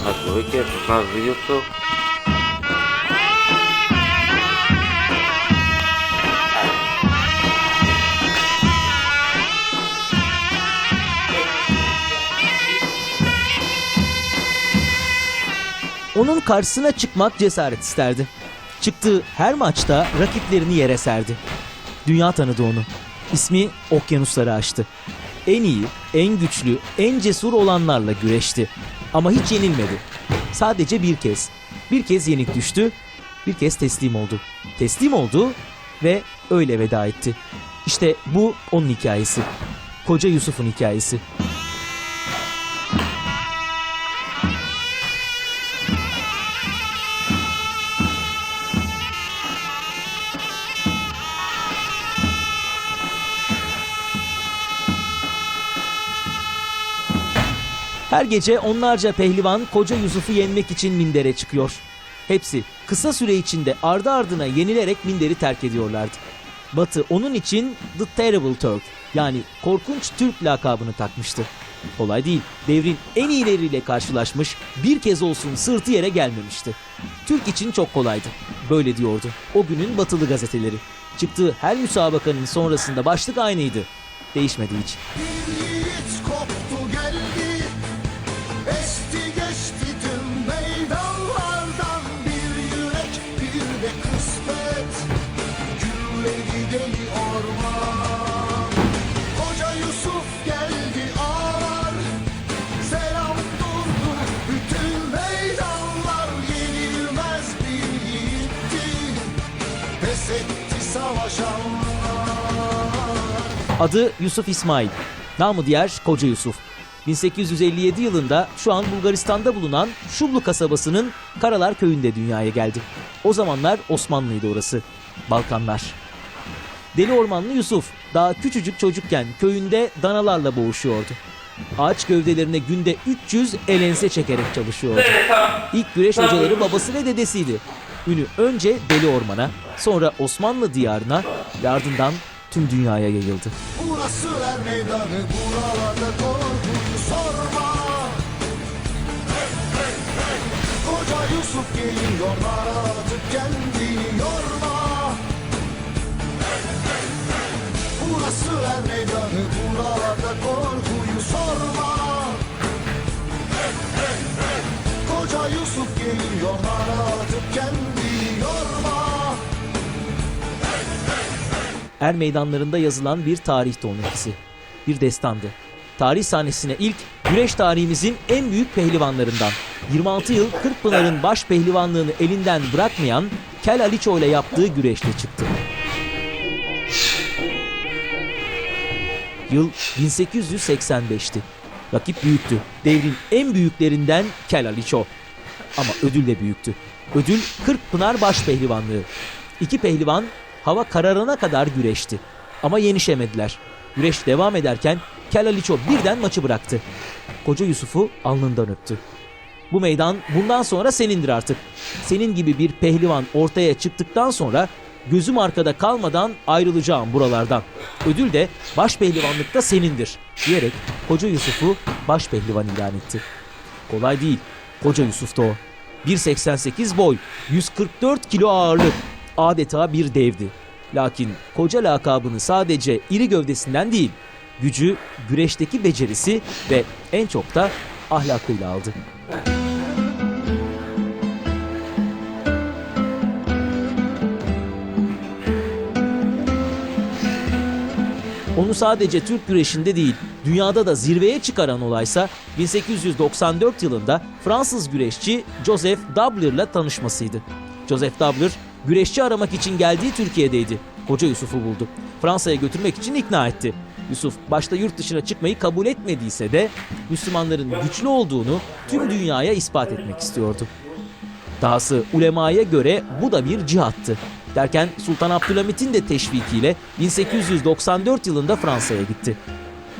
Je 15 viděl to? Onun karşısına çıkmak cesaret isterdi. Çıktığı her maçta rakiplerini yere serdi. Dünya tanıdı onu. İsmi okyanusları aştı. En iyi, en güçlü, en cesur olanlarla güreşti. Ama hiç yenilmedi. Sadece bir kez. Bir kez yenik düştü, bir kez teslim oldu. Teslim oldu ve öyle veda etti. İşte bu onun hikayesi. Koca Yusuf'un hikayesi. Her gece onlarca pehlivan koca Yusuf'u yenmek için mindere çıkıyor. Hepsi kısa süre içinde ardı ardına yenilerek minderi terk ediyorlardı. Batı onun için The Terrible Turk yani korkunç Türk lakabını takmıştı. Kolay değil. Devrin en iyileriyle karşılaşmış, bir kez olsun sırtı yere gelmemişti. Türk için çok kolaydı. Böyle diyordu. O günün batılı gazeteleri. Çıktığı her müsabakanın sonrasında başlık aynıydı. Değişmedi hiç. Adı Yusuf İsmail. Namı diğer Koca Yusuf. 1857 yılında şu an Bulgaristan'da bulunan Şublu kasabasının Karalar köyünde dünyaya geldi. O zamanlar Osmanlıydı orası. Balkanlar. Deli Ormanlı Yusuf daha küçücük çocukken köyünde danalarla boğuşuyordu. Ağaç gövdelerine günde 300 elense çekerek çalışıyordu. İlk güreş hocaları babası ve dedesiydi. Ünü önce Deli Orman'a, sonra Osmanlı diyarına ve ardından tüm dünyaya yayıldı. Burası er meydanı buralarda korkuyu sorma. Koca Yusuf geliyor artık kendini yorma. Burası er meydanı buralarda korkuyu Er meydanlarında yazılan bir tarihti onunkisi. Bir destandı. Tarih sahnesine ilk güreş tarihimizin en büyük pehlivanlarından 26 yıl Kırkpınar'ın baş pehlivanlığını elinden bırakmayan Kel Aliço ile yaptığı güreşte çıktı. Yıl 1885'ti. Rakip büyüktü. Devrin en büyüklerinden Kel Aliço. Ama ödül de büyüktü. Ödül Kırkpınar baş pehlivanlığı. İki pehlivan hava kararına kadar güreşti. Ama yenişemediler. Güreş devam ederken Kel Aliço birden maçı bıraktı. Koca Yusuf'u alnından öptü. Bu meydan bundan sonra senindir artık. Senin gibi bir pehlivan ortaya çıktıktan sonra gözüm arkada kalmadan ayrılacağım buralardan. Ödül de baş pehlivanlıkta senindir diyerek Koca Yusuf'u baş pehlivan ilan etti. Kolay değil. Koca Yusuf'ta o. 1.88 boy, 144 kilo ağırlık. Adeta bir devdi. Lakin koca lakabını sadece iri gövdesinden değil, gücü, güreşteki becerisi ve en çok da ahlakıyla aldı. Onu sadece Türk güreşinde değil, dünyada da zirveye çıkaran olaysa 1894 yılında Fransız güreşçi Joseph Dabler'la tanışmasıydı. Joseph Dabler, güreşçi aramak için geldiği Türkiye'deydi. Koca Yusuf'u buldu. Fransa'ya götürmek için ikna etti. Yusuf başta yurt dışına çıkmayı kabul etmediyse de Müslümanların güçlü olduğunu tüm dünyaya ispat etmek istiyordu. Dahası ulemaya göre bu da bir cihattı. Derken Sultan Abdülhamit'in de teşvikiyle 1894 yılında Fransa'ya gitti.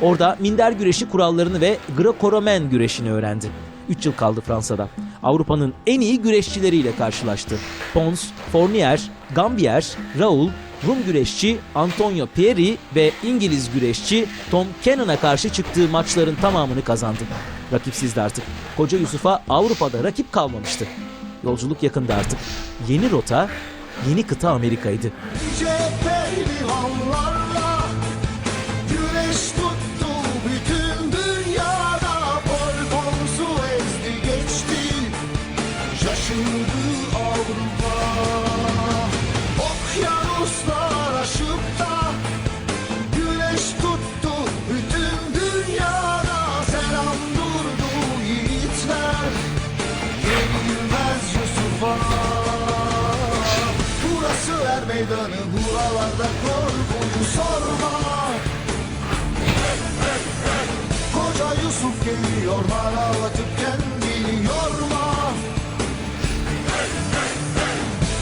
Orada minder güreşi kurallarını ve Greco-Romen güreşini öğrendi. 3 yıl kaldı Fransa'da. Avrupa'nın en iyi güreşçileriyle karşılaştı. Pons, Fournier, Gambier, Raoul, Rum güreşçi Antonio Pieri ve İngiliz güreşçi Tom Cannon'a karşı çıktığı maçların tamamını kazandı. Rakipsizdi artık. Koca Yusuf'a Avrupa'da rakip kalmamıştı. Yolculuk yakında artık. Yeni rota, yeni kıta Amerika'ydı. Meydanı buralarda korkuyu sorma. Koca Yusuf geliyor maratıp kendini yorma.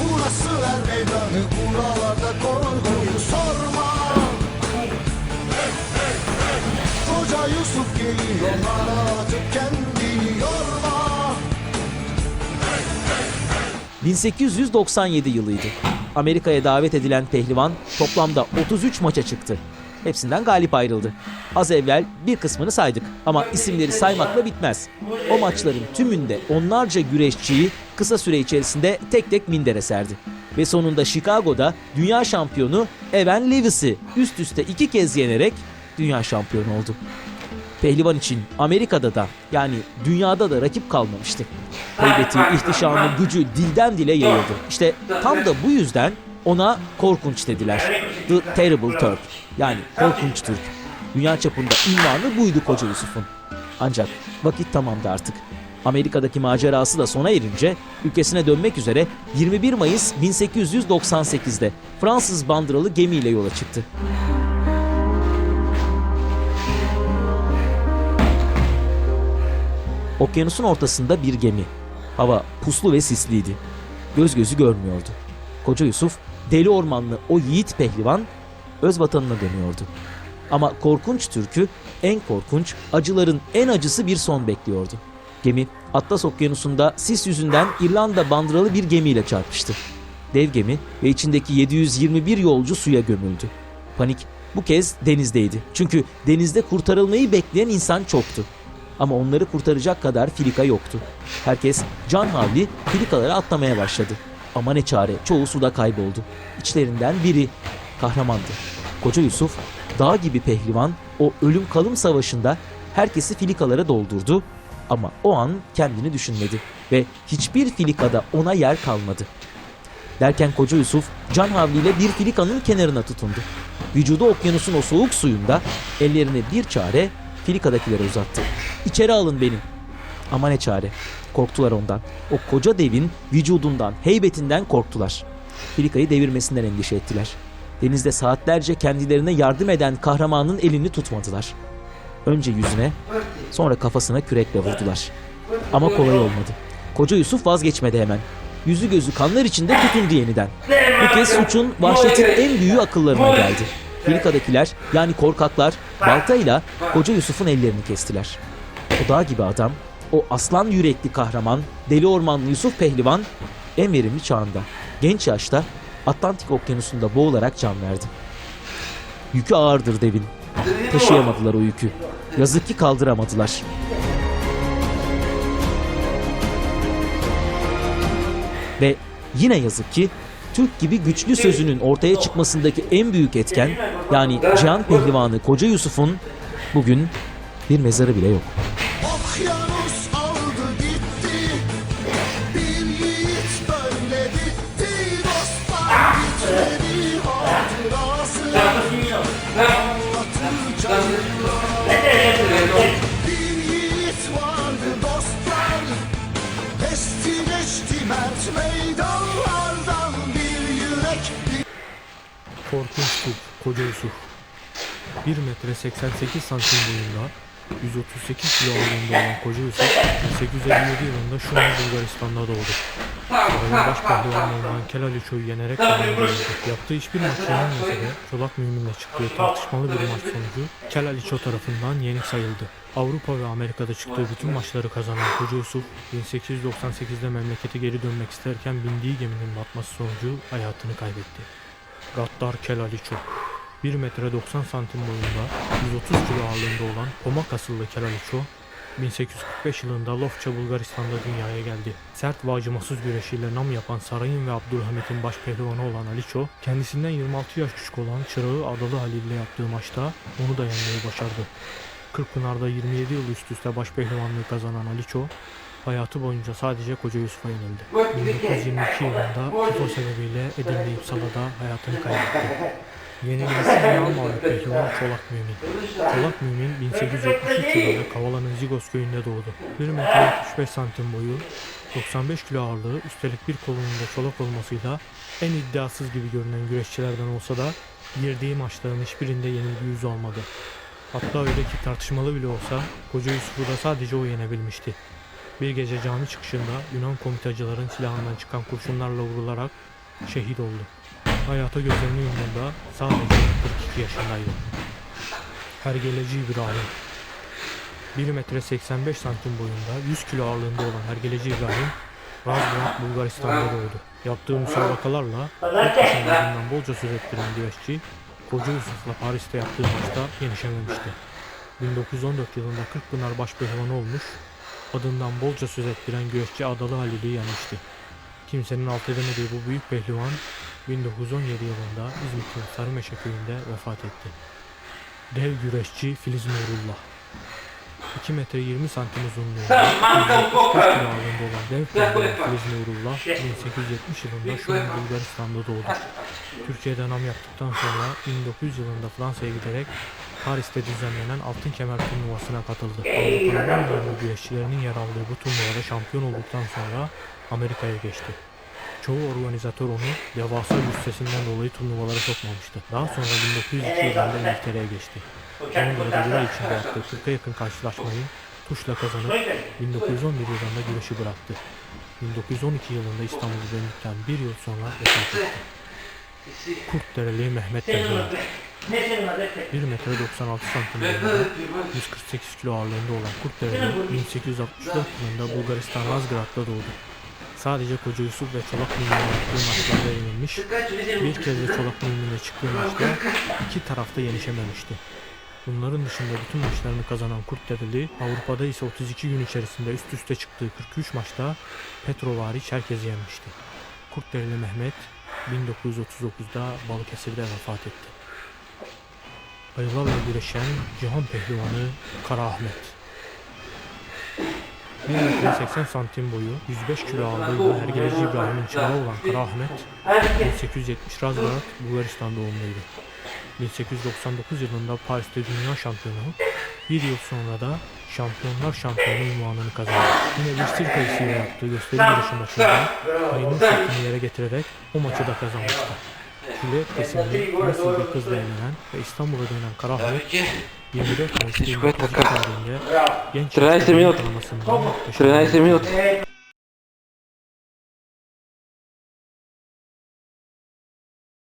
Burası er meydanı buralarda korkuyu sorma. Koca Yusuf geliyor maratıp kendini yorma. 1897 yılıydı. Amerika'ya davet edilen pehlivan toplamda 33 maça çıktı. Hepsinden galip ayrıldı. Az evvel bir kısmını saydık ama isimleri saymakla bitmez. O maçların tümünde onlarca güreşçiyi kısa süre içerisinde tek tek mindere serdi. Ve sonunda Chicago'da dünya şampiyonu Evan Lewis'i üst üste iki kez yenerek dünya şampiyonu oldu. Pehlivan için Amerika'da da yani dünyada da rakip kalmamıştı. Heybeti, ihtişamı, gücü dilden dile yayıldı. İşte tam da bu yüzden ona korkunç dediler. The Terrible Turk yani korkunç Türk. Dünya çapında ünvanı buydu Koca Yusuf'un. Ancak vakit tamamdı artık. Amerika'daki macerası da sona erince ülkesine dönmek üzere 21 Mayıs 1898'de Fransız bandıralı gemiyle yola çıktı. Okyanusun ortasında bir gemi. Hava puslu ve sisliydi. Göz gözü görmüyordu. Koca Yusuf, deli ormanlı o yiğit pehlivan öz vatanına dönüyordu. Ama korkunç türkü en korkunç, acıların en acısı bir son bekliyordu. Gemi Atlas Okyanusu'nda sis yüzünden İrlanda bandıralı bir gemiyle çarpıştı. Dev gemi ve içindeki 721 yolcu suya gömüldü. Panik bu kez denizdeydi. Çünkü denizde kurtarılmayı bekleyen insan çoktu. Ama onları kurtaracak kadar filika yoktu. Herkes can havli filikalara atlamaya başladı. Ama ne çare çoğu suda kayboldu. İçlerinden biri kahramandı. Koca Yusuf dağ gibi pehlivan o ölüm kalım savaşında herkesi filikalara doldurdu. Ama o an kendini düşünmedi ve hiçbir filikada ona yer kalmadı. Derken koca Yusuf can havliyle bir filikanın kenarına tutundu. Vücudu okyanusun o soğuk suyunda ellerini bir çare filikadakilere uzattı. İçeri alın beni. Ama ne çare. Korktular ondan. O koca devin vücudundan, heybetinden korktular. Filikayı devirmesinden endişe ettiler. Denizde saatlerce kendilerine yardım eden kahramanın elini tutmadılar. Önce yüzüne, sonra kafasına kürekle vurdular. Ama kolay olmadı. Koca Yusuf vazgeçmedi hemen. Yüzü gözü kanlar içinde tutundu yeniden. Bu kez suçun vahşetin en büyüğü akıllarına geldi. Filikadakiler yani korkaklar baltayla koca Yusuf'un ellerini kestiler. O dağ gibi adam, o aslan yürekli kahraman, deli ormanlı Yusuf Pehlivan en verimli çağında, genç yaşta Atlantik okyanusunda boğularak can verdi. Yükü ağırdır devin. Taşıyamadılar o yükü. Yazık ki kaldıramadılar. Ve yine yazık ki Türk gibi güçlü sözünün ortaya çıkmasındaki en büyük etken yani Cihan Pehlivanı Koca Yusuf'un bugün bir mezarı bile yok. Korkunç Türk, Koca Yusuf. 1 metre 88 santim boyunda, 138 kilo ağırlığında olan Koca Yusuf, 1857 yılında Şumlu Bulgaristan'da doğdu. Sarayın baş pehlivanı olan Kelaliço'yu yenerek kazanıldı. Yaptığı hiçbir maç yenilmese de Çolak Mümin'le çıktığı tartışmalı bir maç sonucu Kelaliço tarafından yenik sayıldı. Avrupa ve Amerika'da çıktığı bütün maçları kazanan Koca Yusuf, 1898'de memlekete geri dönmek isterken bindiği geminin batması sonucu hayatını kaybetti. Gaddar Kelaliço 1 metre 90 santim boyunda 130 kilo ağırlığında olan Pomak asıllı Kelaliço 1845 yılında Lofça Bulgaristan'da dünyaya geldi. Sert ve acımasız güreşiyle nam yapan Sarayın ve Abdülhamit'in baş pehlivanı olan Aliço, kendisinden 26 yaş küçük olan çırağı Adalı Halil ile yaptığı maçta onu da yenmeyi başardı. Kırkpınar'da 27 yıl üst üste baş pehlivanlığı kazanan Aliço, hayatı boyunca sadece Koca Yusuf'a yenildi. 1922 yılında tifo sebebiyle Edirne İpsala'da hayatını kaybetti. Yenilgisi Yunan mağlup pehlivan Çolak Mümin. Çolak Mümin 1873 yılında Kavala'nın Zigos köyünde doğdu. 1 metre 75 santim boyu, 95 kilo ağırlığı, üstelik bir kolunun da çolak olmasıyla en iddiasız gibi görünen güreşçilerden olsa da girdiği maçların hiçbirinde yenilgi yüzü olmadı. Hatta öyle ki tartışmalı bile olsa Koca Yusuf'u da sadece o yenebilmişti. Bir gece cami çıkışında Yunan komitacıların silahından çıkan kurşunlarla vurularak şehit oldu. Hayata gözlerini yumduğunda sadece 42 yaşındaydı. Hergeleci İbrahim 1 metre 85 santim boyunda 100 kilo ağırlığında olan Hergeleci İbrahim Razgrad Bulgaristan'da doğdu. Yaptığı müsabakalarla yurt dışından bolca söz ettiren güreşçi Koca Yusuf'la Paris'te yaptığı maçta yenişememişti. 1914 yılında Kırkpınar başpehlivanı olmuş, adından bolca söz ettiren güreşçi Adalı Halil'i yenmişti. Kimsenin alt edemediği bu büyük pehlivan 1917 yılında İzmit'in Sarımeşe köyünde vefat etti. Dev güreşçi Filiz Nurullah 2 metre 20 santim uzunluğunda 175 kilo ağırlığında olan dev pehlivan Filiz Nurullah 1870 yılında şu an Bulgaristan'da doğdu. Türkiye'de nam yaptıktan sonra 1900 yılında Fransa'ya giderek Paris'te düzenlenen Altın Kemer turnuvasına katıldı. Avrupa'nın en önemli güreşçilerinin yer aldığı bu turnuvada şampiyon olduktan sonra Amerika'ya geçti. Çoğu organizatör onu devasa cüssesinden dolayı turnuvalara sokmamıştı. Daha sonra 1902 yılında İngiltere'ye geçti. Londra'da bir ay içinde yaptığı 40'a yakın karşılaşmayı tuşla kazanıp 1911 yılında güreşi bıraktı. 1912 yılında İstanbul'a döndükten bir yıl sonra vefat etti. Kurtdereli Mehmet Beyler 1 metre 96 santim boyunda 148 kilo ağırlığında olan Kurtdereli 1864 yılında Bulgaristan Razgrad'da doğdu. Sadece Koca Yusuf ve Çolak Mümin'le yaptığı maçlarda yenilmiş, bir kez de Çolak Mümin'le çıktığı maçta iki tarafta yenişememişti. Bunların dışında bütün maçlarını kazanan Kurtdereli, Avrupa'da ise 32 gün içerisinde üst üste çıktığı 43 maçta Petrov hariç herkesi yenmişti. Kurtdereli Mehmet 1939'da Balıkesir'de vefat etti. Ayılarla güreşen Cihan Pehlivanı Kara Ahmet. 1 metre 80 santim boyu, 105 kilo ağırlığı ve Hergeleci İbrahim'in çırağı olan Kara Ahmet, 1870 Razgrad, Bulgaristan doğumluydu. 1899 yılında Paris'te dünya şampiyonu, bir yıl sonra da Şampiyonlar Şampiyonu unvanını kazandı. Yine bir sirk ayısıyla yaptığı gösteri yarışı maçında ayının sırtını yere getirerek o maçı da kazanmıştı. Juliet kesimli bir kızla evlenen ve İstanbul'a dönen Kara Ahmet, 24 Mayıs 1900 tarihinde genç 13 minut. yaşta 13 minut.